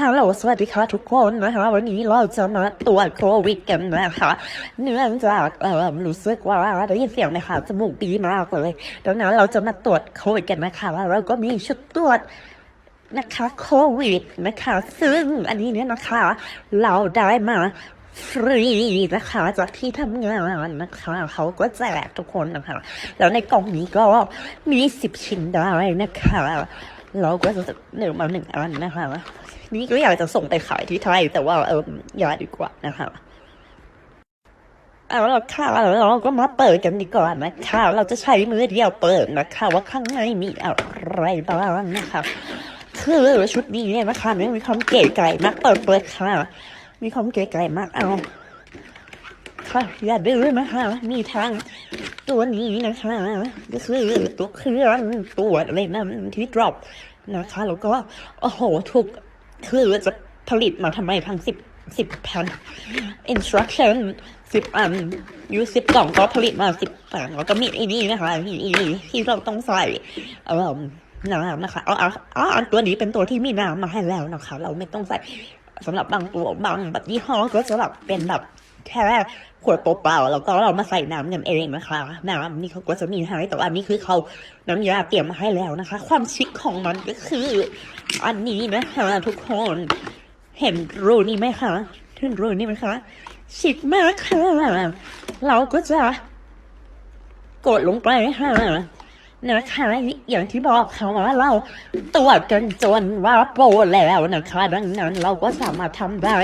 ฮัลโหลสวัสดีค่ะทุกคนนะคะวันนี้เราจะมาตรวจโควิดกันนะคะเนื่องจากเออรู้สึกว่าได้ยินเสียงไหมคะจมูกดีมากเลยดังนั้นเราจะมาตรวจโควิดกันนะคะแล้วเราก็มีชุดตรวจนะคะโควิดนะคะซึ่งอันนี้เนี่ยนะคะ เราได้มาฟรีนะคะจากที่ทำงานนะคะเขาก็แจกทุกคนนะคะ แล้วในกล่องนี้ก็มีสิบชิ้นได้นะคะ เราก็จะเนื้อมาหนึ่งอันนะคะ นี่ก็อยากจะส่งไปขายที่ไทย แต่ว่าเอออย่าดีกว่านะคะเอาละค่ะเราก็มาเปิดกันดีกว่านะคะเราจะใช้มือเดียวเปิดนะคะว่าข้างในมีอะไรบ้างนะคะคือชุดนี้เนี่ยนะคะมันมีความเก๋ไก่มากเปิดเปิดค่ะ มีความเก๋ไก่มากเอาค่ะอย่าดื้อนะคะมีทางตัวนี้นะคะก็คือตัวเครื่องตัวอะไรนะที่ drop นะคะแล้วก็โอ้โหถูก คือจะผลิตมาทำไมทั้งสิบสิบแผ่น instruction สิบอันยูสิบกล่องก็ผลิตมาสิบแผ่นแล้วก็มีอีนี่นะคะมีอีนี่ที่เราต้องใส่เอ่อน้ำนะคะเอาเอาเอาอันตัวนี้เป็นตัวที่มีน้ำมาให้แล้วนะคะ เราไม่ต้องใส่สำหรับบางตัวบางแบบยี่ห้อก็จะแบบเป็นแบบ แค่ขวดเปล่าๆแล้วก็เรามาใส่น้ำกันเองนะคะน้ำนี่เขาก็จะมีให้แต่ว่าอันนี้คือเขาน้ำยาเตรียมมาให้แล้วนะคะ ความชิคของมันก็คือ อันนี้นะคะทุกคนเห็นรูนี่ไหมคะเห็นรูนี่ไหมคะชิคมากค่ะเราก็จะกดลงไปค่ะนะคะอย่างที่บอกค่ะว่าเราตรวจกันจนว่าโปรแล้วนะคะดังนั้นเราก็สามารถทำได้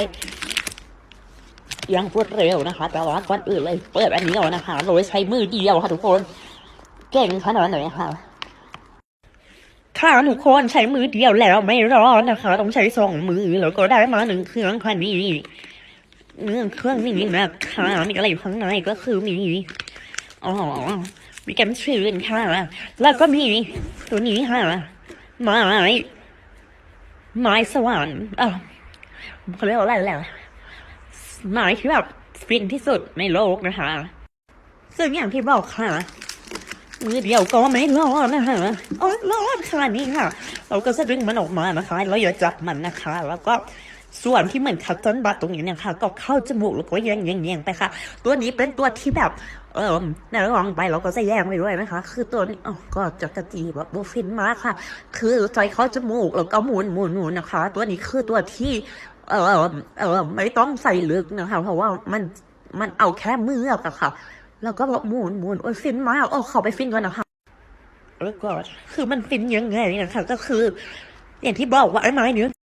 อย่างรวดเร็วนะคะ แต่ว่าก่อนอื่นเลยเปิดอันนี้ก่อนนะคะโดยใช้มือเดียวค่ะทุกคน เก่งขนาดไหนคะค่ะทุกคนใช้มือเดียวแล้วไม่รอดนะคะ ต้องใช้สองมือแล้วก็ได้มาหนึ่งเครื่องค่ะนี่เรื่อเครื่องนี้นะคะมีอะไรอยู่ข้างในก็คือมีอ๋อมีแกมชื่นค่ะแล้วก็มีตัวนี้ค่ะไม้ไม้สวรรค์อะเขาเรียกว่าอะไรแล้ว หมายที่แบบฟินที่สุดในโลกนะคะ ซึ่งอย่างที่บอกค่ะมือเดียวก็ไม่รอดนะคะโอ้รอดค่ะนี่ค่ะ เราก็จะดึงมันออกมานะคะเราอย่าจับมันนะคะ แล้วก็ส่วนที่เหมือนคัตเติ้ลบัตตรงนี้เนี่ยค่ะ ก็เข้าจมูกแล้วก็แยงแยงแยงไปค่ะ ตัวนี้เป็นตัวที่แบบ เออในระหว่างไปเราก็จะแยงไปด้วยนะคะ คือตัวนี้อ๋อก็จะกระจีแบบโบฟินมากค่ะ คือใจเข้าจมูกแล้วก็หมุนหมุนหมุนนะคะ ตัวนี้คือตัวที่ เออเออไม่ต้องใส่ลึกนะคะ เพราะว่ามันมันเอาแค่มืออะค่ะ แล้วก็แบบหมุนหมุนโอ้ยฟินมากโอ้ขอไปฟินก่อนนะคะแล้วก็คือมันฟินยังไงนะคะก็คือ อย่างที่บอกว่าไอ้ไม้เนี้ย